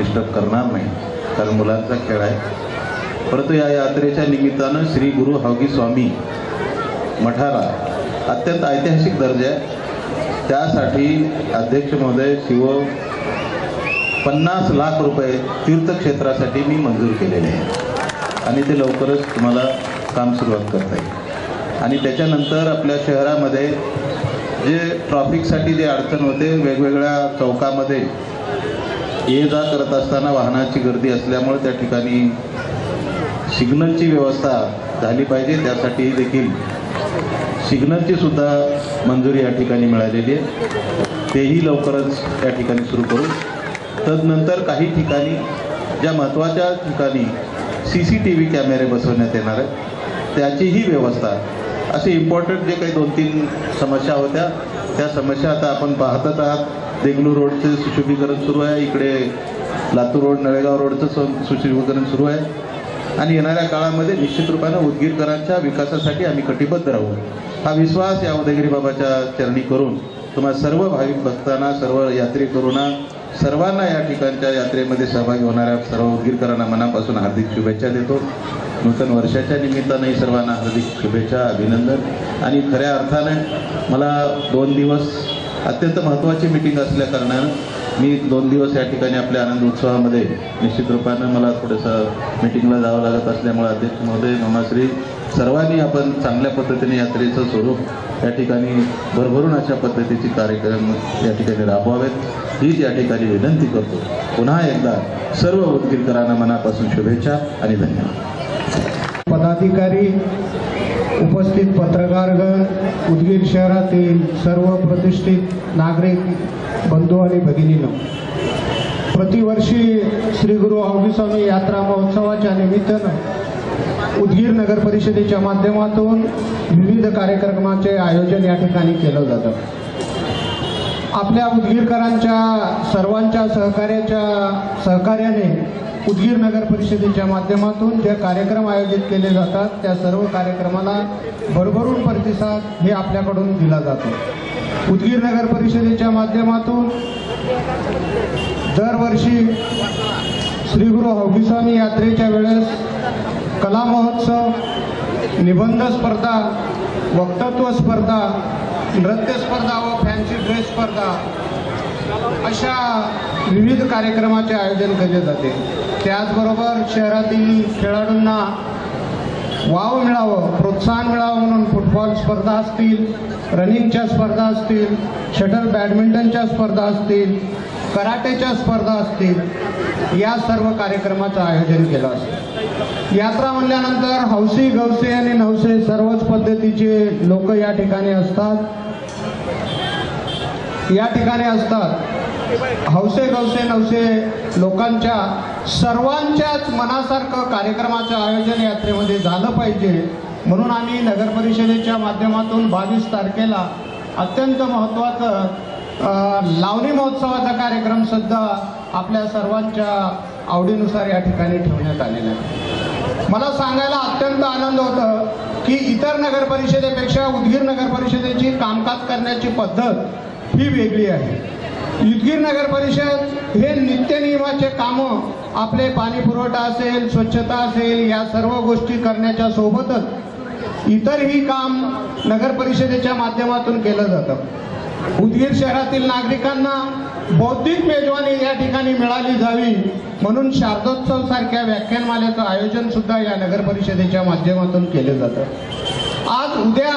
Disturb करणार नाही. कारण मुलांचा खेळ आहे. परंतु या यात्रेच्या निमित्तानं श्री गुरु हवगी स्वामी मठाला अत्यंत ऐतिहासिक दर्जा आहे. त्यासाठी अध्यक्ष महोदय शिव पन्नास लाख रुपये तीर्थक्षेत्रासाठी मी मंजूर केलेले आहे. आणि ते लवकरच तुम्हाला काम सुरुवात करता येईल. आणि त्याच्यानंतर आपल्या शहरामध्ये जे ट्रॉफिकसाठी जे अडचण होते वेगवेगळ्या चौकामध्ये ये जा करत असताना वाहनाची गर्दी असल्यामुळे त्या ठिकाणी सिग्नलची व्यवस्था झाली पाहिजे. त्यासाठी देखील सिग्नलची सुद्धा मंजुरी या ठिकाणी मिळालेली आहे. तेही लवकरच त्या ठिकाणी सुरू करू. तदनंतर काही ठिकाणी ज्या महत्त्वाच्या ठिकाणी सी सी टी व्ही कॅमेरे बसवण्यात येणार आहेत त्याचीही व्यवस्था. असे इम्पॉर्टंट जे काही दोन तीन समस्या होत्या. त्या समस्या आता आपण पाहतच आहात. देगलूर रोडचे सुशोभीकरण सुरू आहे. इकडे लातूर रोड नळेगाव रोडचं सु- सुशोभीकरण सुरू आहे. आणि येणाऱ्या काळामध्ये निश्चित रूपानं उदगीरकरांच्या विकासासाठी आम्ही कटिबद्ध राहू. हा विश्वास या उदयगिरी बाबाच्या चरणी करून तुम्हाला सर्व भाविक भक्तांना सर्व यात्रेकरूंना सर्वांना या ठिकाणच्या यात्रेमध्ये सहभागी होणाऱ्या सर्व उदगीरकरांना मनापासून हार्दिक शुभेच्छा देतो. नूतन वर्षाच्या निमित्तानंही सर्वांना हार्दिक शुभेच्छा अभिनंदन. आणि खऱ्या अर्थाने मला दोन दिवस अत्यंत महत्त्वाची मिटिंग असल्या कारणानं मी दोन दिवस या ठिकाणी आपल्या आनंद उत्सवामध्ये निश्चित रूपानं मला थोडंसं मिटिंगला जावं लागत असल्यामुळे अध्यक्ष महोदय मामाश्री सर्वांनी आपण चांगल्या पद्धतीने यात्रेचं स्वरूप या ठिकाणी भरभरून अशा पद्धतीचे कार्यक्रम या ठिकाणी राबवावेत. हीच या ठिकाणी विनंती करतो. पुन्हा एकदा सर्व उदगीरकरांना मनापासून शुभेच्छा आणि धन्यवाद. पदाधिकारी उपस्थित पत्रकारगण उदगीर शहरातील सर्व प्रतिष्ठित नागरिक बंधू आणि भगिनीनं प्रतिवर्षी श्री गुरु स्वामी यात्रा महोत्सवाच्या निमित्तानं उदगीर नगर परिषदेच्या माध्यमातून विविध कार्यक्रमाचे आयोजन या ठिकाणी केलं जातं. आपल्या उदगीरकरांच्या सर्वांच्या सहकार्याच्या सहकार्याने उदगीर नगर परिषदेच्या माध्यमातून जे कार्यक्रम आयोजित केले जातात त्या सर्व कार्यक्रमाला भरभरून प्रतिसाद हे आपल्याकडून दिला जातो. उदगीर नगर परिषदेच्या माध्यमातून दरवर्षी श्रीगुरु हौगीस्वामी यात्रेच्या वेळेस कला महोत्सव निबंध स्पर्धा वक्तत्व स्पर्धा नृत्य स्पर्धा व फॅन्सी ड्रेस स्पर्धा अशा विविध कार्यक्रमाचे आयोजन केले जाते. त्याचबरोबर शहरातील खेळाडूंना वाव मिळावं प्रोत्साहन मिळावं म्हणून फुटबॉल स्पर्धा असतील रनिंगच्या स्पर्धा असतील शटल बॅडमिंटनच्या स्पर्धा असतील कराटेच्या स्पर्धा असतील या सर्व कार्यक्रमाचं आयोजन केलं असतं. यात्रा म्हणल्यानंतर हौसी गवसे आणि नवसे सर्वच पद्धतीचे लोक या ठिकाणी असतात. या ठिकाणी असतात हौसे गवसे नवसे लोकांच्या सर्वांच्याच मनासारखं कार्यक्रमाचं आयोजन यात्रेमध्ये झालं पाहिजे. म्हणून आम्ही नगर परिषदेच्या माध्यमातून बावीस तारखेला अत्यंत महत्त्वाचं लावणी महोत्सवाचा कार्यक्रम सुद्धा आपल्या सर्वांच्या आवडीनुसार या ठिकाणी ठेवण्यात आलेला आहे. मला सांगायला अत्यंत आनंद होतं की इतर नगर परिषदेपेक्षा उदगीर नगर परिषदेची कामकाज करण्याची पद्धत ही वेगळी आहे. उदगीर नगर परिषद हे नित्यनियमाचे कामं आपले पाणी पुरवठा असेल स्वच्छता असेल या सर्व गोष्टी करण्याच्या सोबतच इतरही काम नगर परिषदेच्या माध्यमातून केलं जातं. उदगीर शहरातील नागरिकांना बौद्धिक मेजवानी या ठिकाणी मिळाली जावी म्हणून शारदोत्सव सारख्या व्याख्यानमालेचं आयोजन सुद्धा या नगर परिषदेच्या माध्यमातून केलं जातं. आज उद्या